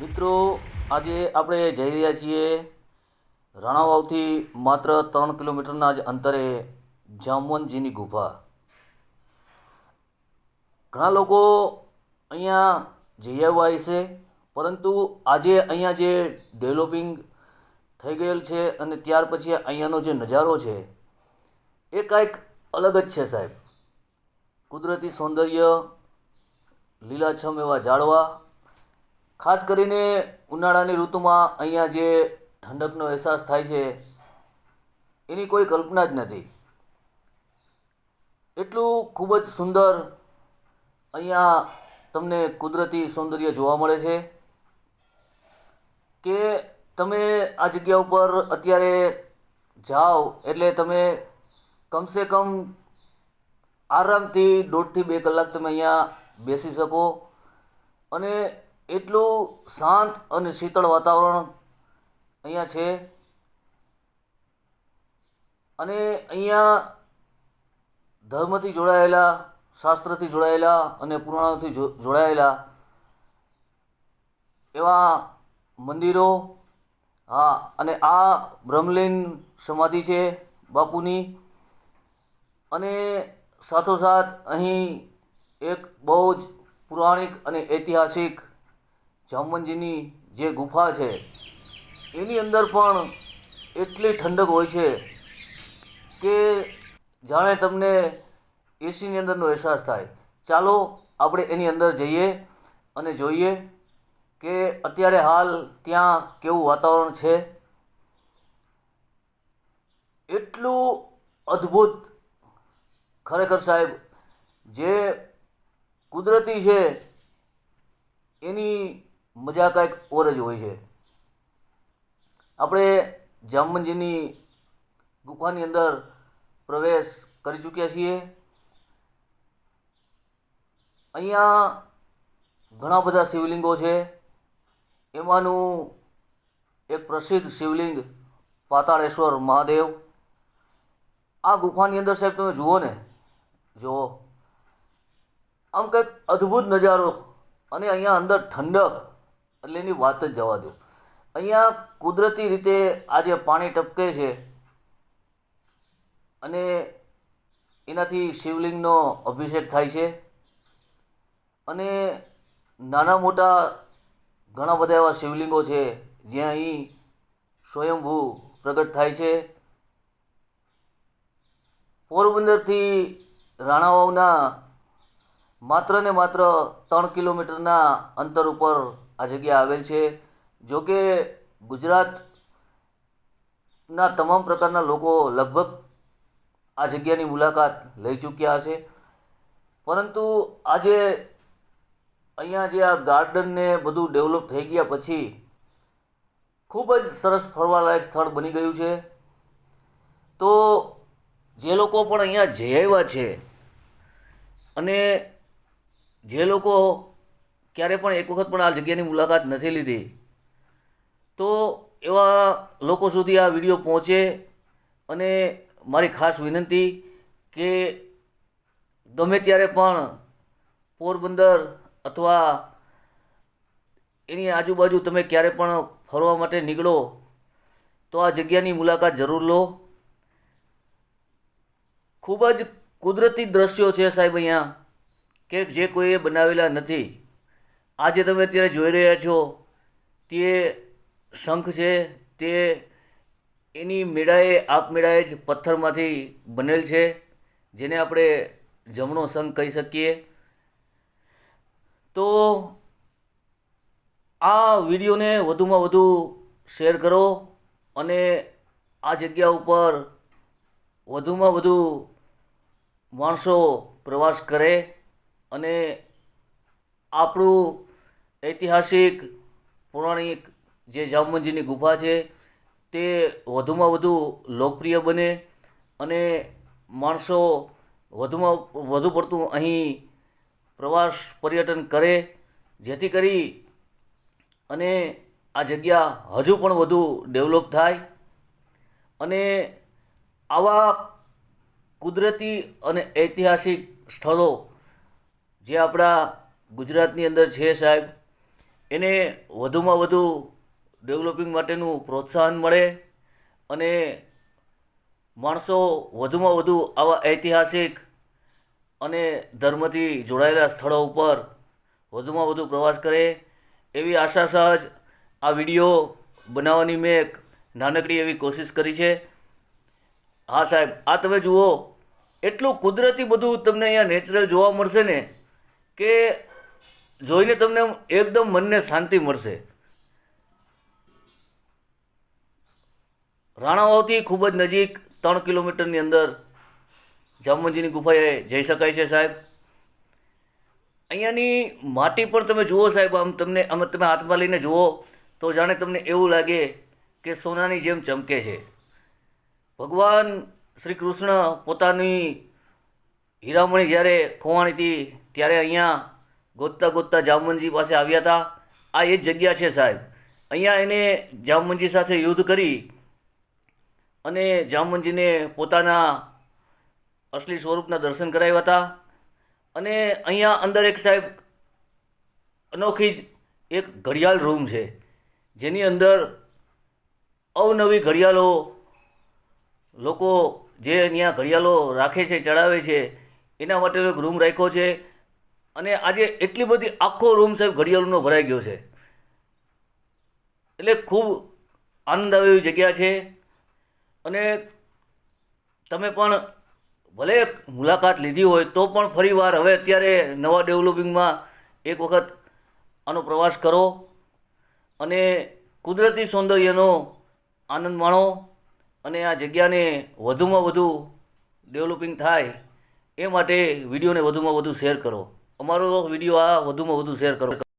મિત્રો, આજે આપણે જઈ રહ્યા છીએ રાણાવાવથી માત્ર ત્રણ કિલોમીટરના જ અંતરે જામવનજીની ગુફા. ઘણા લોકો અહીંયા જઈ આવ્યા હશે, પરંતુ આજે અહીંયા જે ડેવલપિંગ થઈ ગયેલ છે અને ત્યાર પછી અહીંયાનો જે નજારો છે, એ કાંઈક અલગ જ છે સાહેબ. કુદરતી સૌંદર્ય લીલાછમ એવા ઝાડવા ખાસ કરીને ઉનાળાની ઋતુમાં અહીંયા જે ઠંડકનો અહેસાસ થાય છે, એની કોઈ કલ્પના જ નથી. એટલું ખૂબ જ સુંદર અહીંયા તમને કુદરતી સૌંદર્ય જોવા મળે છે કે તમે આ જગ્યા ઉપર અત્યારે જાઓ એટલે તમે કમસે કમ આરામથી દોઢથી બે કલાક તમે અહીંયા બેસી શકો અને એટલું શાંત અને શીતળ વાતાવરણ અહીંયા છે. અને અહીંયા ધર્મથી જોડાયેલા, શાસ્ત્રથી જોડાયેલા અને પુરાણોથી જોડાયેલા એવા મંદિરો, હા, અને આ બ્રહ્મલીન સમાધિ છે બાપુની. અને સાથોસાથ અહીં એક બહુ જ પૌરાણિક અને ઐતિહાસિક જામવંતજીની જે ગુફા છે, એની અંદર પણ એટલી ઠંડક હોય છે કે જાણે તમને એસીની અંદરનો અહેસાસ થાય. ચાલો આપણે એની અંદર જઈએ અને જોઈએ કે અત્યારે હાલ ત્યાં કેવું વાતાવરણ છે. એટલું અદ્ભુત ખરેખર સાહેબ, જે કુદરતી છે, એની મજા કાંઈક ઓર જ હોય છે. આપણે જામવંતજીની ગુફાની અંદર પ્રવેશ કરી ચૂક્યા છીએ. અહીંયા ઘણા બધા શિવલિંગો છે. એમાંનું એક પ્રસિદ્ધ શિવલિંગ પાતાળેશ્વર મહાદેવ. આ ગુફાની અંદર સાહેબ તમે જુઓ ને, જુઓ. આમ કંઈક અદ્ભુત નજારો અને અહીંયા અંદર ઠંડક. એટલે એની વાત જ જવા દો. અહીંયા કુદરતી રીતે આ જે પાણી ટપકે છે અને એનાથી શિવલિંગનો અભિષેક થાય છે અને નાના મોટા ઘણા બધા એવા શિવલિંગો છે જ્યાં અહીં સ્વયંભૂ પ્રગટ થાય છે. પોરબંદરથી રાણાવાવના માત્ર ને માત્ર ત્રણ કિલોમીટરના અંતર ઉપર આ જગ્યા આવેલ છે. જો કે ગુજરાતના તમામ પ્રકારના લોકો લગભગ આ જગ્યાની મુલાકાત લઈ ચૂક્યા હશે. પરંતુ આજે અહીંયા જે આ ગાર્ડનને બધું ડેવલપ થઈ ગયા પછી ખૂબ જ સરસ ફરવાલાયક સ્થળ બની ગયું છે. તો જે લોકો પણ અહીંયા જઈ આવ્યા છે અને જે લોકો ક્યારે પણ એક વખત પણ આ જગ્યાની મુલાકાત નથી લીધી. તો એવા લોકો સુધી આ વીડિયો પહોંચે અને મારી ખાસ વિનંતી કે ગમે ત્યારે પણ પોરબંદર અથવા એની આજુબાજુ તમે ક્યારે પણ ફરવા માટે નીકળો, તો આ જગ્યાની મુલાકાત જરૂર લો. ખૂબ જ કુદરતી દ્રશ્યો છે સાહેબ અહીંયા, કે જે કોઈએ બનાવેલા નથી. આજે તમે અત્યારે જોઈ રહ્યા છો, તે શંખ છે, તે એની મેળાએ આપમેળાએ જ પથ્થરમાંથી બનેલ છે, જેને આપણે જમણો શંખ કહી શકીએ. તો આ વિડીયોને વધુમાં વધુ શેર કરો અને આ જગ્યા ઉપર વધુમાં વધુ માણસો પ્રવાસ કરે અને આપણું ઐતિહાસિક, પૌરાણિક જે જામવંતજીની ગુફા છે, તે વધુમાં વધુ લોકપ્રિય બને અને માણસો વધુમાં વધુ પડતું અહીં પ્રવાસ પર્યટન કરે, જેથી કરી અને આ જગ્યા હજુ પણ વધુ ડેવલપ થાય. અને આવા કુદરતી અને ઐતિહાસિક સ્થળો જે આપણા ગુજરાતની અંદર છે સાહેબ એને વધુમાં વધુ ડેવલપિંગ માટેનું પ્રોત્સાહન મળે અને માણસો વધુમાં વધુ આવા ઐતિહાસિક અને ધર્મથી જોડાયેલા સ્થળો ઉપર વધુમાં વધુ પ્રવાસ કરે એવી આશા સહજ આ વીડિયો બનાવવાની મેં એક નાનકડી એવી કોશિશ કરી છે. હા સાહેબ, આ તમે જુઓ, એટલું કુદરતી બધું તમને અહીંયા નેચરલ જોવા મળશે ને કે જોઈને તમને એકદમ મનને શાંતિ મળશે. રાણાવાવથી ખૂબ જ નજીક ત્રણ કિલોમીટરની અંદર જામુનજીની ગુફાએ જઈ શકાય છે સાહેબ. અહીંયાની માટી પણ તમે જુઓ સાહેબ, આમ તમને, આમ તમે હાથમાં લઈને જુઓ તો જાણે તમને એવું લાગે કે સોનાની જેમ ચમકે છે. ભગવાન શ્રી કૃષ્ણ પોતાની હીરામણી જ્યારે ખોવાણી હતી ત્યારે અહીંયા ગોતતા ગોતતા જામવંજી પાસે આવ્યા હતા. આ એ જ જગ્યા છે સાહેબ. અહીંયા એને જામવંજી સાથે યુદ્ધ કરી અને જામવંજીને પોતાના અસલી સ્વરૂપના દર્શન કરાવ્યા હતા. અને અહીંયા અંદર એક સાહેબ અનોખી જ એક ઘડિયાળ રૂમ છે, જેની અંદર અવનવી ઘડિયાળો લોકો જે અહીંયા ઘડિયાળો રાખે છે, ચડાવે છે, એના માટેનો એક રૂમ રાખ્યો છે. અને આજે એટલી બધી આખો રૂમ સાહેબ ઘડિયાળોનો ભરાઈ ગયો છે. એટલે ખૂબ આનંદ આવે એવી જગ્યા છે. અને તમે પણ ભલે મુલાકાત લીધી હોય તો પણ ફરીવાર હવે અત્યારે નવા ડેવલપિંગમાં એક વખત આનો પ્રવાસ કરો. અને કુદરતી સૌંદર્યનો આનંદ માણો. અને આ જગ્યાને વધુમાં વધુ ડેવલપિંગ થાય એ માટે વિડીયોને વધુમાં વધુ શેર કરો. અમારો વીડિયો આ વધુમાં વધુ શેર કરો.